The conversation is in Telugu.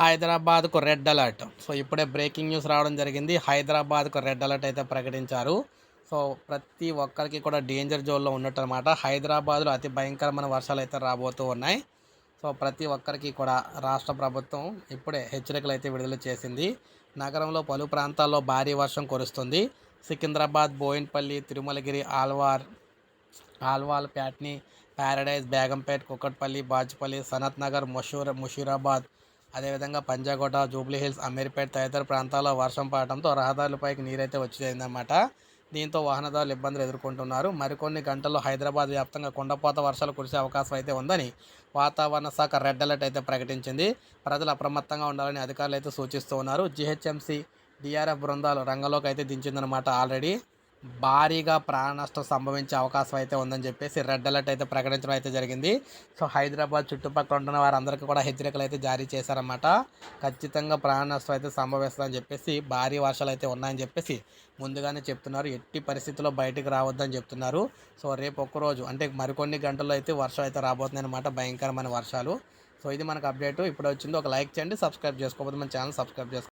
హైదరాబాద్కు రెడ్ అలర్ట్. సో ఇప్పుడే బ్రేకింగ్ న్యూస్ రావడం జరిగింది. హైదరాబాద్కు రెడ్ అలర్ట్ అయితే ప్రకటించారు. సో ప్రతి ఒక్కరికి కూడా డేంజర్ జోన్లో ఉన్నట్టు అనమాట హైదరాబాద్లో అతి భయంకరమైన వర్షాలు అయితే రాబోతూ ఉన్నాయి. సో ప్రతి ఒక్కరికి కూడా రాష్ట్ర ప్రభుత్వం ఇప్పుడే హెచ్చరికలు అయితే విడుదల చేసింది. నగరంలో పలు ప్రాంతాల్లో భారీ వర్షం కురుస్తుంది. సికింద్రాబాద్ బోయిన్పల్లి తిరుమలగిరి ఆల్వార్ ఆల్వాల్ ప్యాట్ని ప్యారడైజ్ బేగంపేట్ కుక్కట్పల్లి బాజ్పల్లి సనత్ నగర్ ముషూర్ ముషీరాబాద్ అదేవిధంగా పంజాగోట జూబ్లీ హిల్స్ అమీర్పేట్ తదితర ప్రాంతాల్లో వర్షం పడటంతో రహదారులపైకి నీరైతే వచ్చేసిందన్నమాట దీంతో వాహనదారులు ఇబ్బందులు ఎదుర్కొంటున్నారు. మరికొన్ని గంటల్లో హైదరాబాద్ వ్యాప్తంగా కుండపోత వర్షాలు కురిసే అవకాశం అయితే ఉందని వాతావరణ శాఖ రెడ్ అలర్ట్ అయితే ప్రకటించింది. ప్రజలు అప్రమత్తంగా ఉండాలని అధికారులు అయితే సూచిస్తూ ఉన్నారు. జిహెచ్ఎంసీ డిఆర్ఎఫ్ బృందాలు రంగంలోకి అయితే దించిందనమాట ఆల్రెడీ. భారీగా ప్రాణ నష్టం సంభవించే అవకాశం అయితే ఉందని చెప్పేసి రెడ్ అలర్ట్ అయితే ప్రకటించడం అయితే జరిగింది. సో హైదరాబాద్ చుట్టుపక్కల ఉంటున్న వారందరికీ కూడా హెచ్చరికలు అయితే జారీ చేశారన్నమాట. ఖచ్చితంగా ప్రాణ నష్టం అయితే సంభవిస్తుందని చెప్పేసి భారీ వర్షాలు అయితే ఉన్నాయని చెప్పేసి ముందుగానే చెప్తున్నారు. ఎట్టి పరిస్థితుల్లో బయటకు రావద్దని చెప్తున్నారు. సో రేపు ఒక్కరోజు అంటే మరికొన్ని గంటల్లో అయితే వర్షం అయితే రాబోతుంది అనమాట భయంకరమైన వర్షాలు. సో ఇది మనకు అప్డేట్. ఇప్పుడు వచ్చింది ఒక లైక్ చేయండి సబ్స్క్రైబ్ చేసుకోకపోతే మన ఛానల్ సబ్స్క్రైబ్ చేసుకోండి